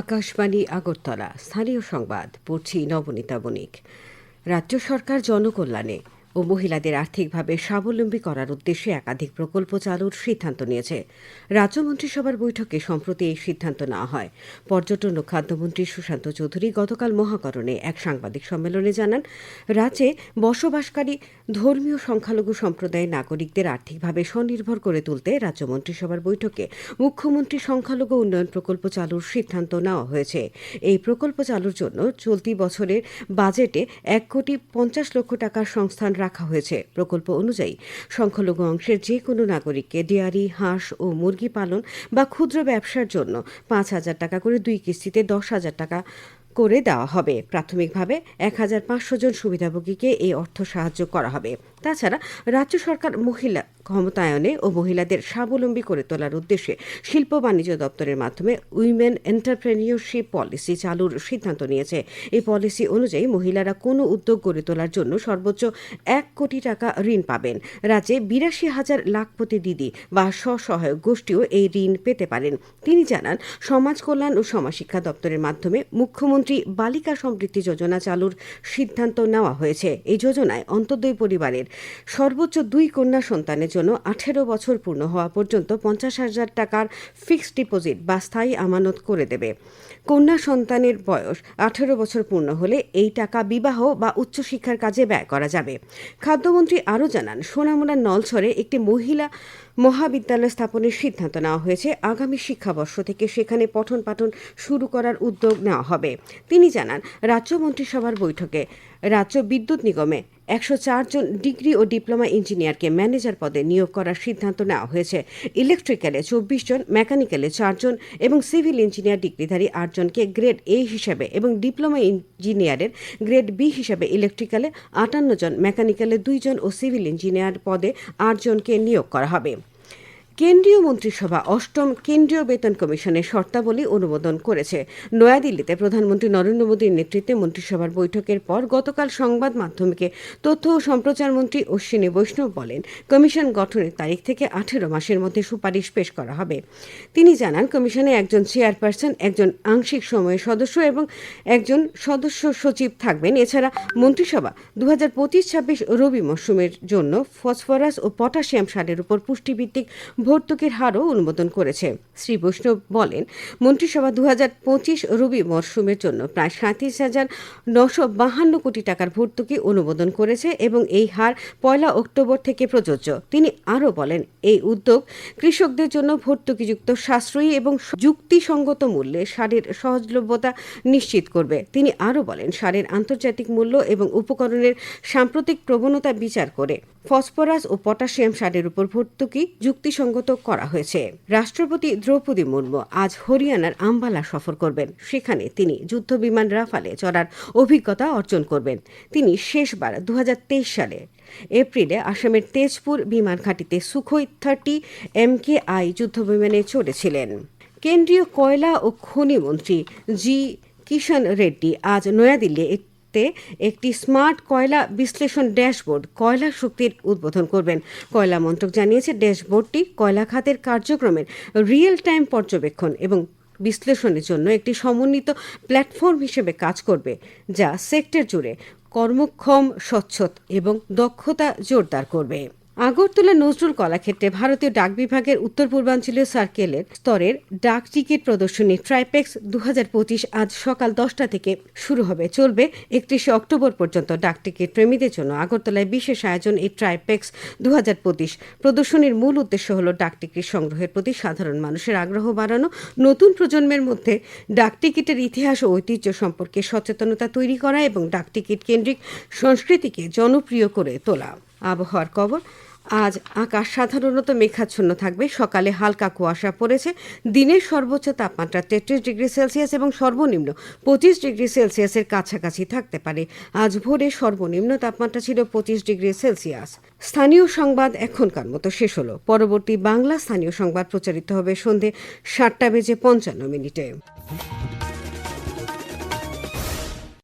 আকাশবাণী আগরতলা স্থানীয় সংবাদ পড়ছি নবনীতা বণিক। রাজ্য সরকার জনকল্যাণে ও মহিলাদের আর্থিকভাবে স্বাবলম্বী করার উদ্দেশ্যে একাধিক প্রকল্প চালুর সিদ্ধান্ত নিয়েছে। রাজ্য মন্ত্রিসভার বৈঠকে সম্প্রতি এই সিদ্ধান্ত নেওয়া হয়। পর্যটন ও খাদ্যমন্ত্রী সুশান্ত চৌধুরী গতকাল মহাকরণে এক সাংবাদিক সম্মেলনে জানান, রাজ্যে বসবাসকারী ধর্মীয় সংখ্যালঘু সম্প্রদায়ের নাগরিকদের আর্থিকভাবে স্বনির্ভর করে তুলতে রাজ্য মন্ত্রিসভার বৈঠকে মুখ্যমন্ত্রী সংখ্যালঘু উন্নয়ন প্রকল্প চালুর সিদ্ধান্ত নেওয়া হয়েছে। এই প্রকল্প চালুর জন্য চলতি বছরের বাজেটে এক কোটি পঞ্চাশ লক্ষ টাকার সংস্থান রাখা হয়েছে। প্রকল্প অনুযায়ী সংখ্যালঘু অংশের যে কোনো নাগরিককে ডেয়ারি, হাঁস ও মুরগি পালন বা ক্ষুদ্র ব্যবসার জন্য পাঁচ হাজার টাকা করে দুই কিস্তিতে দশ হাজার টাকা করে দেওয়া হবে। প্রাথমিকভাবে এক হাজার পাঁচশো জন সুবিধাভোগীকে এই অর্থ সাহায্য করা হবে। তাছাড়া রাজ্য সরকার মহিলা ক্ষমতায়নে ও মহিলাদের স্বাবলম্বী করে তোলার উদ্দেশ্যে শিল্প বাণিজ্য দপ্তরের মাধ্যমে উইমেন এন্টারপ্রেনিয়রশিপ পলিসি চালুর সিদ্ধান্ত নিয়েছে। এই পলিসি অনুযায়ী মহিলারা কোনো উদ্যোগ গড়ে তোলার জন্য সর্বোচ্চ এক কোটি টাকা ঋণ পাবেন। রাজ্যে বিরাশি হাজার লাখপতি দিদি বা স্বসহায়ক গোষ্ঠীও এই ঋণ পেতে পারেন। তিনি জানান, সমাজ কল্যাণ ও সমাজ শিক্ষা দপ্তরের মাধ্যমে মুখ্যমন্ত্রী বালিকা সমৃদ্ধি যোজনা চালুর সিদ্ধান্ত নেওয়া হয়েছে। এই যোজনায় অন্তর্দয় পরিবারের সর্বোচ্চ দুই কন্যা সন্তানের জন্য আঠেরো বছর পূর্ণ হওয়া পর্যন্ত পঞ্চাশ হাজার টাকার ফিক্সড ডিপোজিট বা স্থায়ী আমানত করে দেবে। কন্যা সন্তানের বয়স আঠেরো বছর পূর্ণ হলে এই টাকা বিবাহ বা উচ্চশিক্ষার কাজে ব্যয় করা যাবে। খাদ্যমন্ত্রী আরও জানান সোনামুড়ার নলছরে একটি মহিলা মহাবিদ্যালয় স্থাপনের সিদ্ধান্ত নেওয়া হয়েছে। আগামী শিক্ষাবর্ষ থেকে সেখানে পঠন পাঠন শুরু করার উদ্যোগ নেওয়া হবে। তিনি জানান, রাজ্য মন্ত্রিসভার বৈঠকে রাজ্য বিদ্যুৎ নিগমে একশো জন ডিগ্রি ও ডিপ্লোমা ইঞ্জিনিয়ারকে ম্যানেজার পদে নিয়োগ করার সিদ্ধান্ত নেওয়া হয়েছে। ইলেকট্রিক্যালে চব্বিশ জন, মেকানিক্যালে চারজন এবং সিভিল ইঞ্জিনিয়ার ডিগ্রিধারী আটজনকে গ্রেড এ হিসাবে এবং ডিপ্লোমা ইঞ্জিনিয়ারের গ্রেড বি হিসাবে ইলেকট্রিক্যালে আটান্ন জন, মেকানিক্যালে দুইজন ও সিভিল ইঞ্জিনিয়ার পদে আটজনকে নিয়োগ করা হবে। কেন্দ্রীয় মন্ত্রিসভা অষ্টম কেন্দ্রীয় বেতন কমিশনের শর্তাবলী অনুমোদন করেছে। নয়াদিল্লিতে প্রধানমন্ত্রী নরেন্দ্র মোদীর নেতৃত্বে মন্ত্রিসভার বৈঠকের পর গতকাল সংবাদ মাধ্যমকে তথ্য ও সম্প্রচার মন্ত্রী অশ্বিনী বৈষ্ণব বলেন, কমিশন গঠনের তারিখ থেকে আঠেরো মাসের মধ্যে সুপারিশ পেশ করা হবে। তিনি জানান, কমিশনে একজন চেয়ারপারসন, একজন আংশিক সময়ের সদস্য এবং একজন সদস্য সচিব থাকবেন। এছাড়া মন্ত্রিসভা দু হাজার পঁচিশ ছাব্বিশ রবি মরশুমের জন্য ফসফরাস ও পটাশিয়াম সারের উপর পুষ্টিভিত্তিক ভর্তুকির হারও অনুমোদন করেছে। শ্রী বৈষ্ণব বলেন, মন্ত্রিসভা দু হাজার পঁচিশ রবি মরশুমের জন্য প্রায় সাঁত্রিশ হাজার নশো বাহান্ন কোটি টাকার ভর্তুকি অনুমোদন করেছে এবং এই হার পয়লা অক্টোবর থেকে প্রযোজ্য। তিনি আরও বলেন, এই উদ্যোগ কৃষকদের জন্য ভর্তুকিযুক্ত সাশ্রয়ী এবং যুক্তিসঙ্গত মূল্যে সারের সহজলভ্যতা নিশ্চিত করবে। তিনি আরও বলেন, সারের আন্তর্জাতিক মূল্য এবং উপকরণের সাম্প্রতিক প্রবণতা বিচার করে ফসফরাস ও পটাশিয়াম সারের উপর ভর্তুকি যুক্তিসঙ্গত করা হয়েছে। রাষ্ট্রপতি দ্রৌপদী মুর্মু আজ হরিয়ানার আম্বালা সফর করবেন। সেখানে তিনি যুদ্ধবিমান রাফালে চড়ার অভিজ্ঞতা অর্জন করবেন। তিনি শেষবার দু হাজার তেইশ সালে এপ্রিলে আসামের তেজপুর বিমান ঘাঁটিতে Sukhoi thirty M K I যুদ্ধবিমানে চড়েছিলেন। কেন্দ্রীয় কয়লা ও খনি মন্ত্রী জি কিষাণ রেড্ডি আজ নয়াদিল্লি তে একটি স্মার্ট কয়লা বিশ্লেষণ ড্যাশবোর্ড কয়লা শক্তির উদ্বোধন করবেন। কয়লা মন্ত্রক জানিয়েছে, ড্যাশবোর্ডটি কয়লা খাতের কার্যক্রমের রিয়েল টাইম পর্যবেক্ষণ এবং বিশ্লেষণের জন্য একটি সমন্বিত প্ল্যাটফর্ম হিসেবে কাজ করবে, যা সেক্টর জুড়ে কর্মক্ষম স্বচ্ছত এবং দক্ষতা জোরদার করবে। আগরতলা নজরুল কলাক্ষেত্রে ভারতীয় ডাক বিভাগের উত্তর পূর্বাঞ্চলীয় সার্কেলের স্তরের ডাক টিকিট প্রদর্শনী ট্রাইপেক্স দু হাজার পঁচিশ আজ সকাল দশটা থেকে শুরু হবে। চলবে একত্রিশে অক্টোবর পর্যন্ত ডাক টিকিট প্রেমীদের জন্য আগরতলায় বিশেষ আয়োজন এই ট্রাইপেক্স দু হাজার পঁচিশ। প্রদর্শনীর মূল উদ্দেশ্য হল ডাক টিকিট সংগ্রহের প্রতি সাধারণ মানুষের আগ্রহ বাড়ানো, নতুন প্রজন্মের মধ্যে ডাক টিকিটের ইতিহাস ও ঐতিহ্য সম্পর্কে সচেতনতা তৈরি করা এবং ডাক টিকিট কেন্দ্রিক সংস্কৃতিকে জনপ্রিয় করে তোলা। আবহাওয়ার খবর। আজ আকাশ সাধারণত মেঘাচ্ছন্ন থাকবে। সকালে হালকা কুয়াশা পড়েছে। দিনের সর্বোচ্চ তাপমাত্রা তেত্রিশ ডিগ্রি সেলসিয়াস এবং সর্বনিম্ন পঁচিশ ডিগ্রি সেলসিয়াসের কাছাকাছি থাকতে পারে। আজ ভোরে সর্বনিম্ন তাপমাত্রা ছিল পঁচিশ ডিগ্রি সেলসিয়াস। স্থানীয় সংবাদ এখনকার মতো শেষ হলো। পরবর্তী বাংলা স্থানীয় সংবাদ প্রচারিত হবে সন্ধে সাতটা বেজে পঞ্চান্ন মিনিটে।